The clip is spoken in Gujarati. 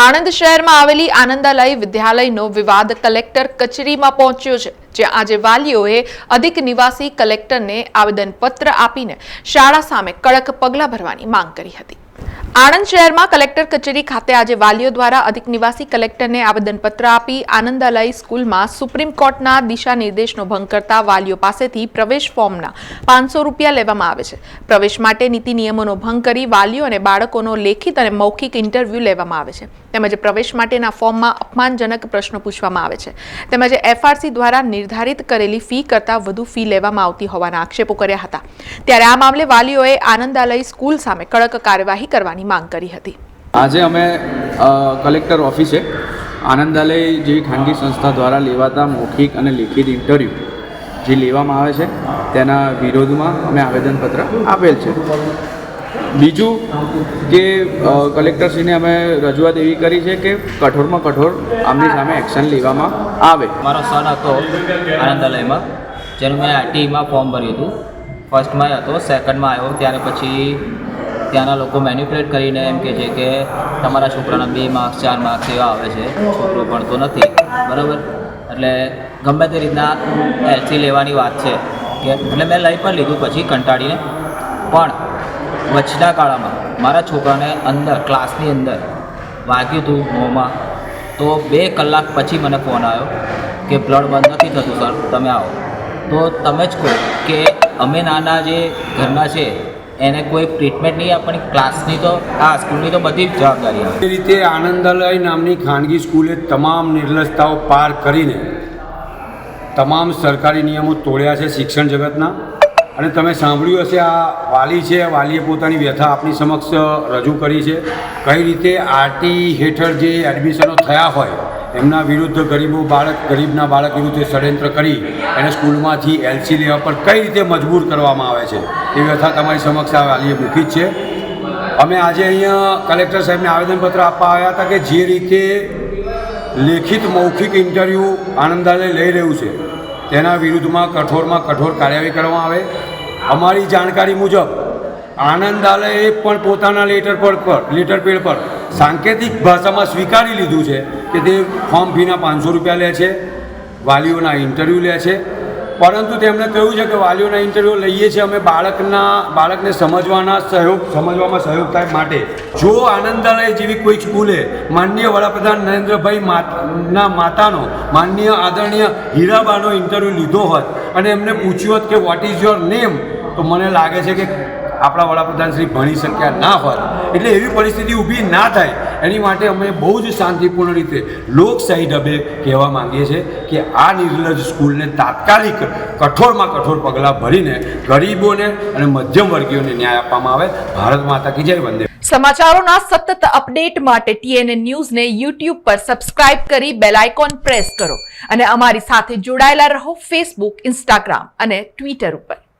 આણંદ શહેરમાં આવેલી આનંદાલય વિદ્યાલયનો વિવાદ કલેક્ટર કચેરીમાં પહોંચ્યો છે જ્યાં આજે વાલીઓએ અધિક નિવાસી કલેક્ટરને આવેદનપત્ર આપીને શાળા સામે કડક પગલાં ભરવાની માંગ કરી હતી. આણંદ શહેરમાં કલેક્ટર કચેરી ખાતે આજે વાલીઓ દ્વારા અધિક નિવાસી કલેક્ટરને આવેદનપત્ર આપી આનંદાલય સ્કૂલમાં સુપ્રીમ કોર્ટના દિશા નિર્દેશનો ભંગ કરતા વાલીઓ પાસેથી પ્રવેશ ફોર્મના પાંચસો રૂપિયા લેવામાં આવે છે. પ્રવેશ માટે નીતિ નિયમોનો ભંગ કરી વાલીઓ અને બાળકોનો લેખિત અને મૌખિક ઇન્ટરવ્યૂ લેવામાં આવે છે. તેમજ પ્રવેશ માટેના ફોર્મમાં અપમાનજનક પ્રશ્નો પૂછવામાં આવે છે. તેમજ એફઆરસી દ્વારા નિર્ધારિત કરેલી ફી કરતાં વધુ ફી લેવામાં આવતી હોવાના આક્ષેપો કર્યા હતા. ત્યારે આ મામલે વાલીઓએ આનંદાલય સ્કૂલ સામે કડક કાર્યવાહી કરવાની માંગ કરી હતી. આજે અમે કલેક્ટર ઓફિસે આનંદાલય જેવી ખાનગી સંસ્થા દ્વારા લેવાતા મૌખિક અને લેખિત ઇન્ટરવ્યૂ જે લેવામાં આવે છે, તેના વિરોધમાં અમે આવેદનપત્ર આપેલ છે. બીજું કે કલેક્ટરશ્રીને અમે રજૂઆત એવી કરી છે કે કઠોરમાં કઠોર આમની સામે એક્શન લેવામાં આવે. મારો સન હતો આનંદાલયમાં, જેનું મેં આઈટીમાં ફોર્મ ભર્યું હતું. ફર્સ્ટમાં હતો, સેકન્ડમાં આવ્યો, ત્યારે પછી ત્યાંના લોકો મેન્યુપ્યુલેટ કરીને એમ કહે છે કે તમારા છોકરાના બે માર્ક્સ, ચાર માર્ક્સ એવા આવે છે, છોકરો ભણતો નથી. બરાબર? એટલે ગમે તે રીતના એલસી લેવાની વાત છે. કે એટલે મેં લઈ પણ લીધું, પછી કંટાળીને. પણ વચના કાળામાં મારા છોકરાને અંદર, ક્લાસની અંદર વાગ્યું હતું મોંમાં તો બે કલાક પછી મને ફોન આવ્યો કે બ્લડ બંધ નથી થતું, સર, તમે આવો. તો તમે જ કહો કે અમે નાના જે ઘરના છે, એને કોઈ ટ્રીટમેન્ટ નહીં આપવાની ક્લાસની તો, આ સ્કૂલની તો બધી જ જવાબદારી આવે એ રીતે આનંદાલય નામની ખાનગી સ્કૂલે તમામ નિર્લજતાઓ પાર કરીને તમામ સરકારી નિયમો તોડ્યા છે શિક્ષણ જગતના. અને તમે સાંભળ્યું હશે આ વાલી છે, વાલીએ પોતાની વ્યથા આપની સમક્ષ રજૂ કરી છે. કઈ રીતે આરટી હેઠળ જે એડમિશનો થયા હોય, એમના વિરુદ્ધ ગરીબો બાળક, ગરીબના બાળક વિરુદ્ધ ષડયંત્ર કરી, એને સ્કૂલમાંથી એલસી લેવા પર કઈ રીતે મજબૂર કરવામાં આવે છે? એ વ્યથા તમારી સમક્ષ આ વાલીએ મૂકી જ છે. અમે આજે અહીંયા કલેક્ટર સાહેબને આવેદનપત્ર આપવા આવ્યા હતા કે જે રીતે લેખિત મૌખિક ઇન્ટરવ્યૂ આનંદાલય લઈ રહ્યું છે. તેના વિરુદ્ધમાં કઠોરમાં કઠોર કાર્યવાહી કરવામાં આવે. અમારી જાણકારી મુજબ, આનંદાલયે પણ પોતાના લેટર પર પર, લેટર પેડ પર સાંકેતિક ભાષામાં સ્વીકારી લીધું છે કે તે ફોર્મ ફીના પાંચસો રૂપિયા લે છે, વાલીઓના ઇન્ટરવ્યૂ લે છે પરંતુ તેમણે કહ્યું છે કે વાલીઓના ઇન્ટરવ્યૂ લઈએ છીએ અમે બાળકના, બાળકને સમજવાના સહયોગ, સમજવામાં સહયોગ થાય માટે. જો આનંદાલય જેવી કોઈ સ્કૂલે માનનીય વડાપ્રધાન નરેન્દ્રભાઈ ના માતાનો, માનનીય આદરણીય હીરાબાનો ઇન્ટરવ્યૂ લીધો હોત અને એમને પૂછ્યું હોત કે વોટ ઇઝ યોર નેમ તો મને લાગે છે કે આપણા વડાપ્રધાન શ્રી ભણી શક્યા ના હોત. એટલે એવી પરિસ્થિતિ ઊભી ના થાય. એની માટે અમે બહુ જ શાંતિપૂર્ણ રીતે લોકશાહી ઢબે કહેવા માંગીએ છીએ કે આ નિર્લજ સ્કૂલને તાત્કાલિક કઠોરમાં કઠોર પગલાં ભરીને ગરીબોને અને મધ્યમ વર્ગીઓને ન્યાય આપવામાં આવે. ભારત માતા કી જય વંદે. સમાચારોના સતત અપડેટ માટે ટીએનએ ન્યૂઝને યુટ્યુબ પર સબસ્ક્રાઇબ કરી બેલ આઇકોન પ્રેસ કરો અને અમારી સાથે જોડાયેલા રહો ફેસબુક, ઇન્સ્ટાગ્રામ અને ટ્વિટર ઉપર.